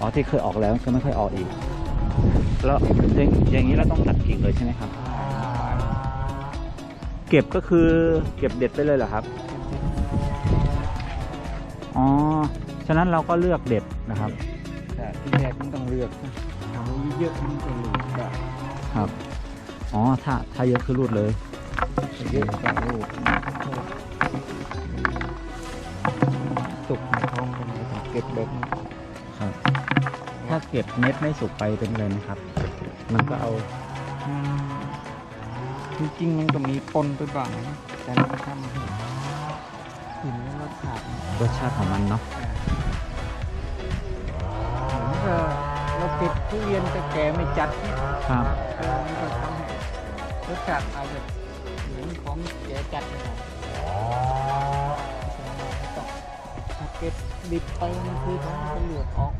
อ๋อที่เคยออกแล้วก็ไม่ค่อยออกอีก แล้วอย่างอย่างนี้เราต้องตัดกิ่งเลยใช่ไหมครับ เก็บก็คือเก็บเด็ดไปเลยเหรอครับ อ๋อ ฉะนั้นเราก็เลือกเด็ดนะครับแต่ที่แรกมันต้องเลือกนะทำเยอะๆมันจะหลุดได้ครับ อ๋อ ถ้าถ้าเยอะคือรูดเลย เยอะกว่าลูกสุกในท้องกันเลยต้องเก็บแบบนี้ครับ ถ้าเก็บเม็ดไม่สุกไปเป็นไรนะครับ มันก็เอาอืมจริงๆมันก็มีปนไปบ้างนะแต่เราทำให้กินแล้วรสชาติมันรสชาติของมันเนาะเหมือนกับเราเก็บทุเรียนแต่แก่ไม่จัดเนี่ยครับเออมันก็ทำให้รสชาติอาจจะเหมือนของแก่จัดไม่ได้ต้องถ้าเก็บดิบไปมันคือของมันจะเหลือกออก